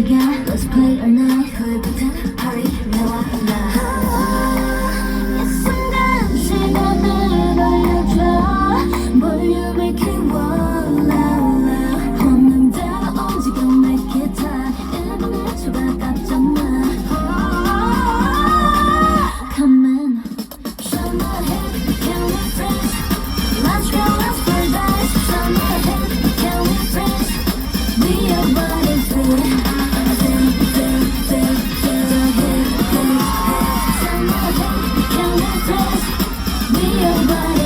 시작이야 Let's play all night 불붙 be your body.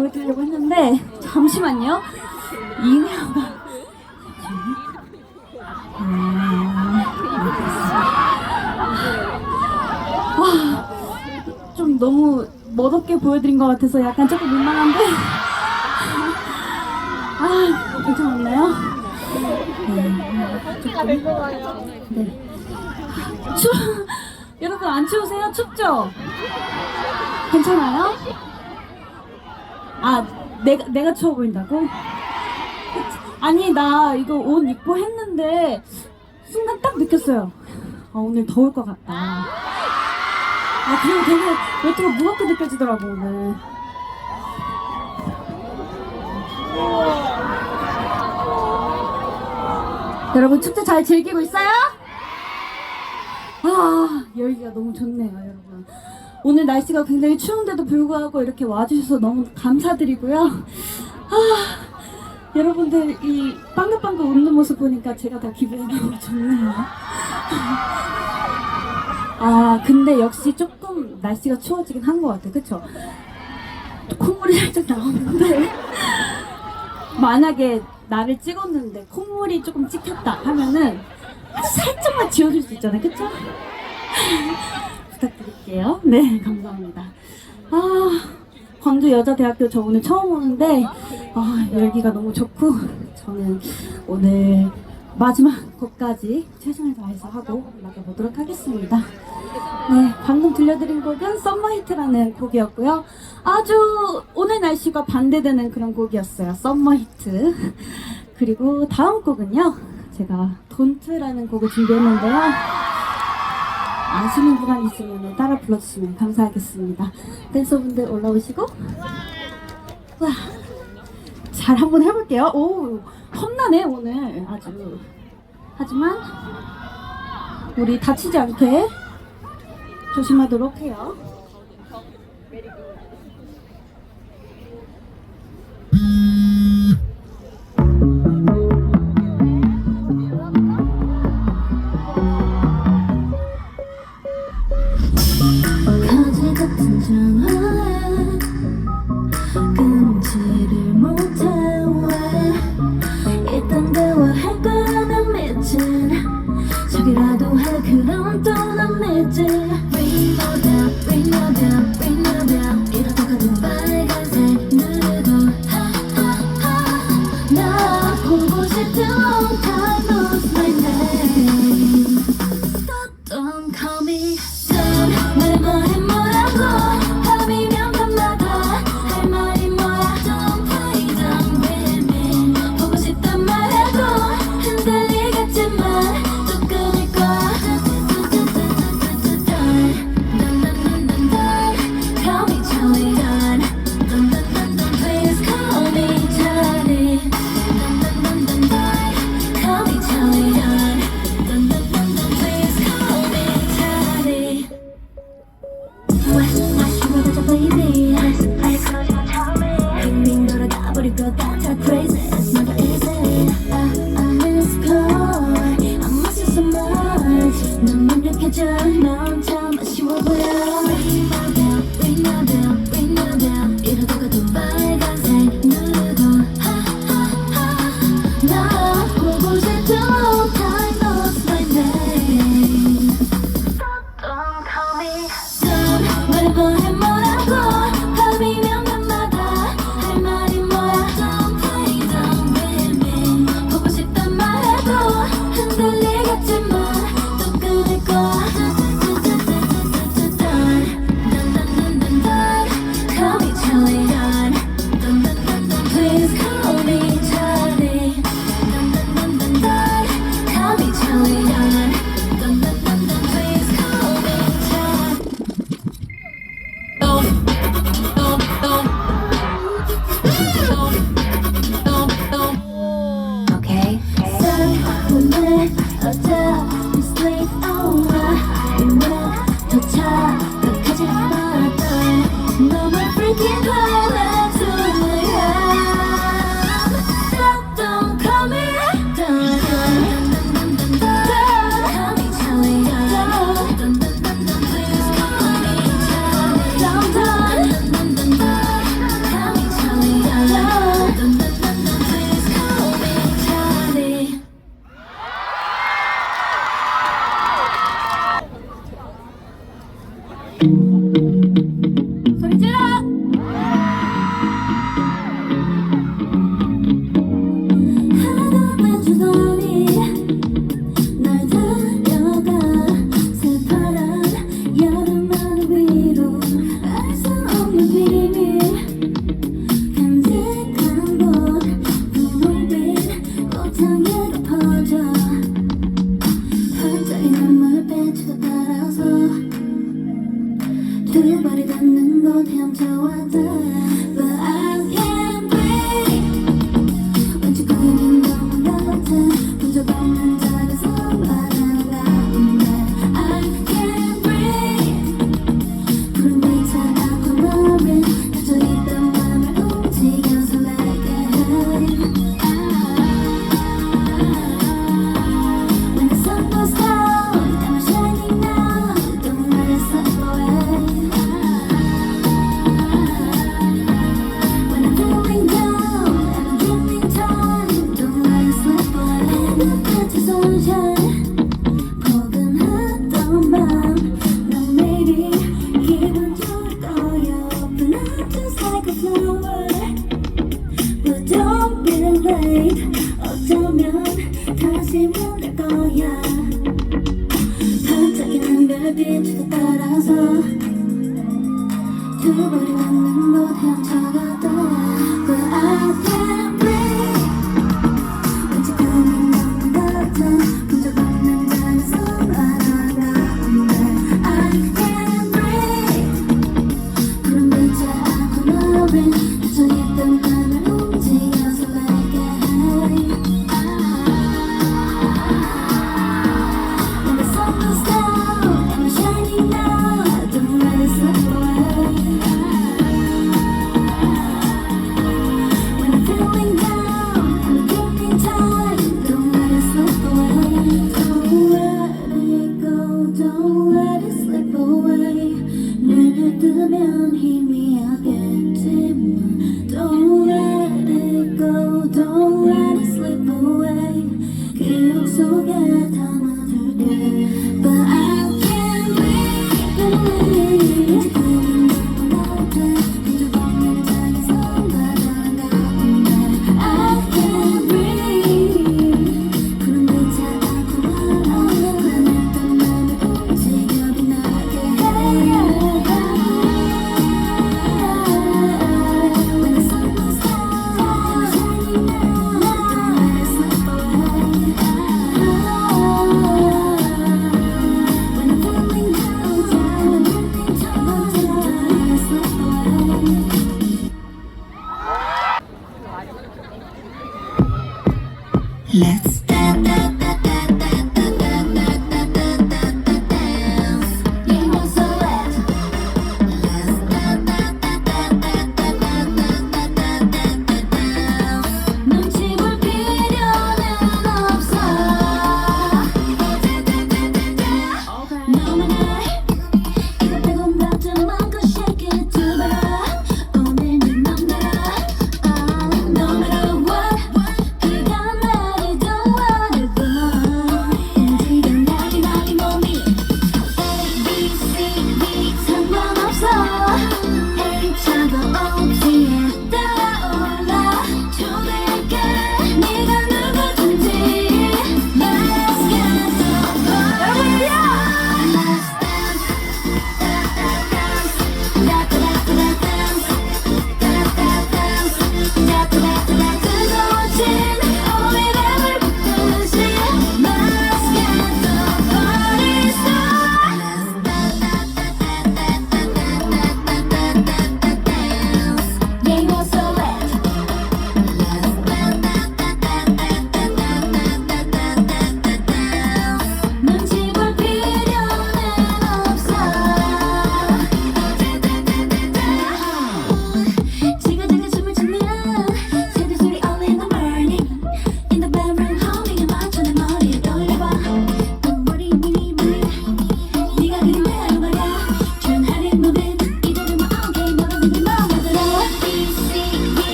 보여드리려고 했는데 잠시만요. 이내가 와, 좀 너무 멋없게 보여드린 것 같아서 약간 조금 민망한데. 아, 괜찮았나요? 네. 추 여러분 안 추우세요? 춥죠? 괜찮아요? 아 내가 내가 추워 보인다고? 아니 나 이거 옷 입고 했는데 순간 딱 느꼈어요. 아 오늘 더울 것 같다. 아 그리고 되게 외투가 무겁게 느껴지더라고 오늘. 여러분 축제 잘 즐기고 있어요? 아 열기가 너무 좋네요 여러분 오늘 날씨가 굉장히 추운데도 불구하고 이렇게 와주셔서 너무 감사드리고요. 아 여러분들 이 빵긋빵긋 웃는 모습 보니까 제가 다 기분이 너무 좋네요. 아 근데 역시 조금 날씨가 추워지긴 한 것 같아 그쵸? 콧물이 살짝 나오는데. 만약에 나를 찍었는데 콧물이 조금 찍혔다 하면은 살짝만 지워줄 수 있잖아요. 그쵸? 부탁드릴게요 네 감사합니다 아 광주 여자대학교 저 오늘 처음 오는데 아 열기가 너무 좋고 저는 오늘 마지막 곡까지 최선을 다해서 하고 나가보도록 하겠습니다 네, 방금 들려드린 곡은 썸머히트라는 곡이었고요. 아주 오늘 날씨가 반대되는 그런 곡이었어요. 썸머히트. 그리고 다음 곡은요. 제가 돈트라는 곡을 준비했는데요. 아시는 분만 있으면 따라 불러주시면 감사하겠습니다. 댄서분들 올라오시고 와, 잘 한번 해볼게요. 오, 험나네 오늘 아주. 하지만 우리 다치지 않게 조심하도록 해요. Kailan to na Rainbow Don't hold him to a death.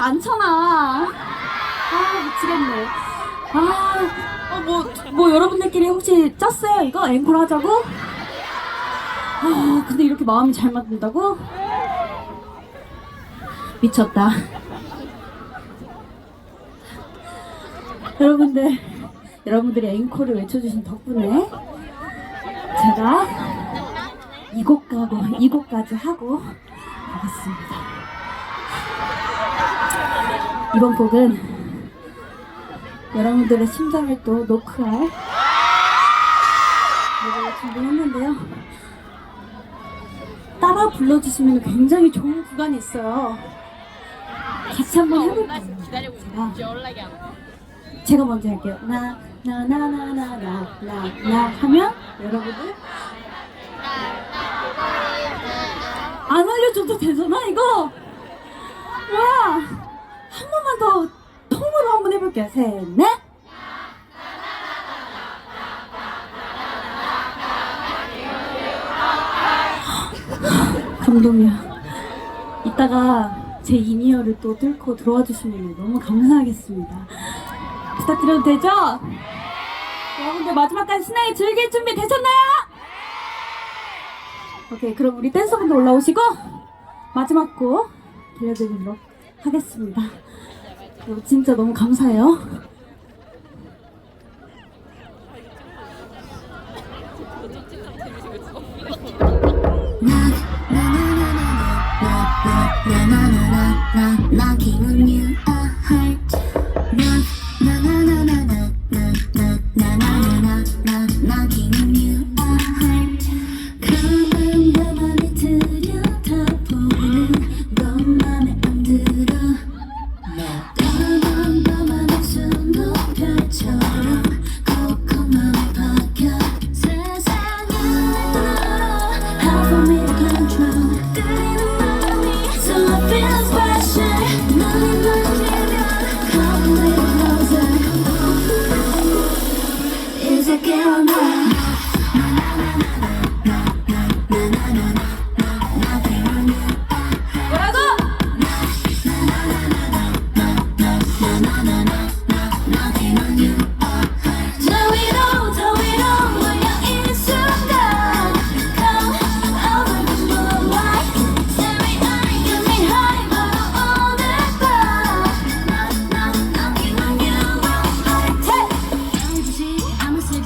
않잖아. 아, 미치겠네. 아, 어, 뭐, 뭐 여러분들끼리 혹시 짰어요? 이거 앵콜 하자고? 아, 근데 이렇게 마음이 잘 맞는다고? 미쳤다. 여러분들, 여러분들이 앵콜을 외쳐주신 덕분에 제가 이곳 가고 이곳까지 하고 가겠습니다. 이번 곡은 여러분들의 심장을 또 노크할 노래를 준비했는데요. 따라 불러주시면 굉장히 좋은 구간이 있어요. 같이 한번 해볼까요? 기다리고 아. 연락이 안 와. 제가 먼저 할게요. 나, 나, 나, 나, 나, 나, 나, 나 하면 여러분들 안 알려줘도 되잖아 이거. 와, 더 통으로 한번 해볼게요. 셋, 넷. 감동이야. 이따가 제 이니어를 또 뚫고 들어와 주시면 너무 감사하겠습니다. 부탁드려도 되죠? 여러분들 마지막까지 신나게 즐길 준비 되셨나요? 오케이 그럼 우리 댄서분들 올라오시고 마지막 곡 들려드리도록 하겠습니다 진짜 너무 감사해요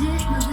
take